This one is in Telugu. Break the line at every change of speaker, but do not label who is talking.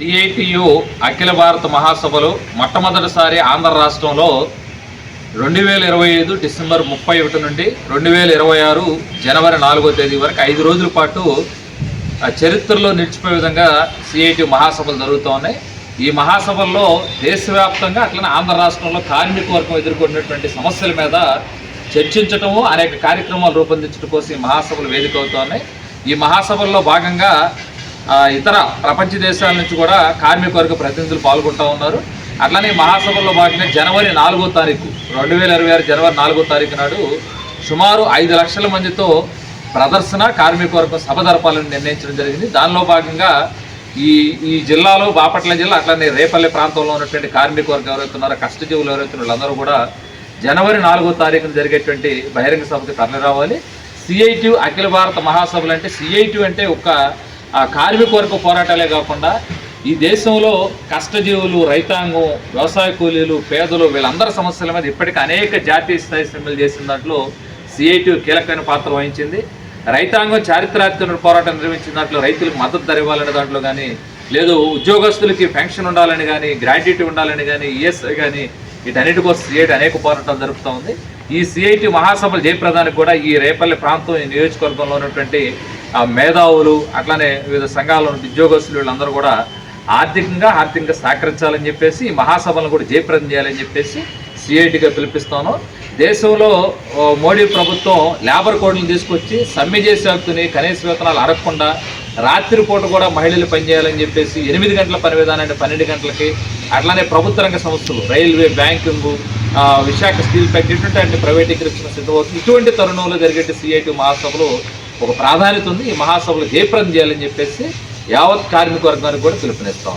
సిఐటియు అఖిల భారత మహాసభలు మొట్టమొదటిసారి ఆంధ్ర రాష్ట్రంలో రెండు వేల ఇరవై ఐదు డిసెంబర్ ముప్పై ఒకటి నుండి రెండు వేల ఇరవై ఆరు జనవరి నాలుగో తేదీ వరకు ఐదు రోజుల పాటు ఆ, చరిత్రలో నిలిచిపోయే విధంగా సిఐటి మహాసభలు జరుగుతూ ఉన్నాయి. ఈ మహాసభల్లో దేశవ్యాప్తంగా అట్లనే ఆంధ్ర రాష్ట్రంలో కార్మిక వర్గం ఎదుర్కొన్నటువంటి సమస్యల మీద చర్చించటము అనేక కార్యక్రమాలు రూపొందించడం కోసం ఈ మహాసభలు వేదిక అవుతూ ఉన్నాయి. ఈ మహాసభల్లో భాగంగా ఇతర ప్రపంచ దేశాల నుంచి కూడా కార్మిక వర్గ ప్రతినిధులు పాల్గొంటూ ఉన్నారు. అట్లనే మహాసభలో మహాసభల్లో భాగంగా జనవరి నాలుగో తారీఖు రెండు వేల ఇరవై ఆరు జనవరి నాలుగో తారీఖు నాడు సుమారు ఐదు లక్షల మందితో ప్రదర్శన కార్మిక వర్గం సభ జరపాలని నిర్ణయించడం జరిగింది. దానిలో భాగంగా ఈ ఈ జిల్లాలో బాపట్ల జిల్లా అట్లనే రేపల్లె ప్రాంతంలో ఉన్నటువంటి కార్మిక వర్గం ఎవరైతే కష్టజీవులు ఎవరైతే వాళ్ళందరూ కూడా జనవరి నాలుగో తారీఖున జరిగేటువంటి బహిరంగ సభకు తరలి రావాలి. సిఐటి అఖిల భారత మహాసభలు అంటే సిఐటి అంటే ఒక ఆ, కార్మికవర్గ పోరాటాలే కాకుండా ఈ దేశంలో కష్టజీవులు రైతాంగం వ్యవసాయ కూలీలు పేదలు వీళ్ళందరి సమస్యల మీద ఇప్పటికీ అనేక జాతీయ స్థాయి సమ్మెలు చేసిన దాంట్లో సిఐటి కీలకమైన పాత్ర వహించింది. రైతాంగం చారిత్రాత్మక పోరాటం నిర్వహించిన దాంట్లో రైతులకు మద్దతు ధర ఇవ్వాలనే దాంట్లో కానీ లేదు ఉద్యోగస్తులకి పెన్షన్ ఉండాలని కానీ గ్రాడ్యుయేటీ ఉండాలని కానీ ఈఎస్ఐ కానీ వీటన్నిటి కోసం సిఐటి అనేక పోరాటాలు జరుపుతూ ఉంది. ఈ సిఐటి మహాసభలు జయప్రదానికి కూడా ఈ రేపల్లి ప్రాంతం ఈ నియోజకవర్గంలో ఉన్నటువంటి మేధావులు అట్లానే వివిధ సంఘాల ఉన్న ఉద్యోగస్తులు వీళ్ళందరూ కూడా ఆర్థికంగా ఆర్థికంగా సహకరించాలని చెప్పేసి ఈ మహాసభలను కూడా జయప్రదం చేయాలని చెప్పేసి సిఐటిగా పిలిపిస్తాను. దేశంలో మోడీ ప్రభుత్వం లేబర్ కోడ్లను తీసుకొచ్చి సమ్మె చేసే వ్యక్తిని కనీస వేతనాలు అడగకుండా రాత్రిపూట కూడా మహిళలు పనిచేయాలని చెప్పేసి ఎనిమిది గంటల పని విధానాన్ని పన్నెండు గంటలకి అట్లానే ప్రభుత్వ రంగ సంస్థలు railway banking Visakha steel factory ఇటువంటి ప్రైవేటీకరించిన సిద్ధమవుతుంది ఇటువంటి తరుణంలో జరిగే సిఐటి మహాసభలు ఒక ప్రాధాన్యత ఉంది. ఈ మహాసభలు జయప్రదం చేయాలని చెప్పేసి యావత్ కార్మిక వర్గానికి కూడా పిలుపునిస్తాం.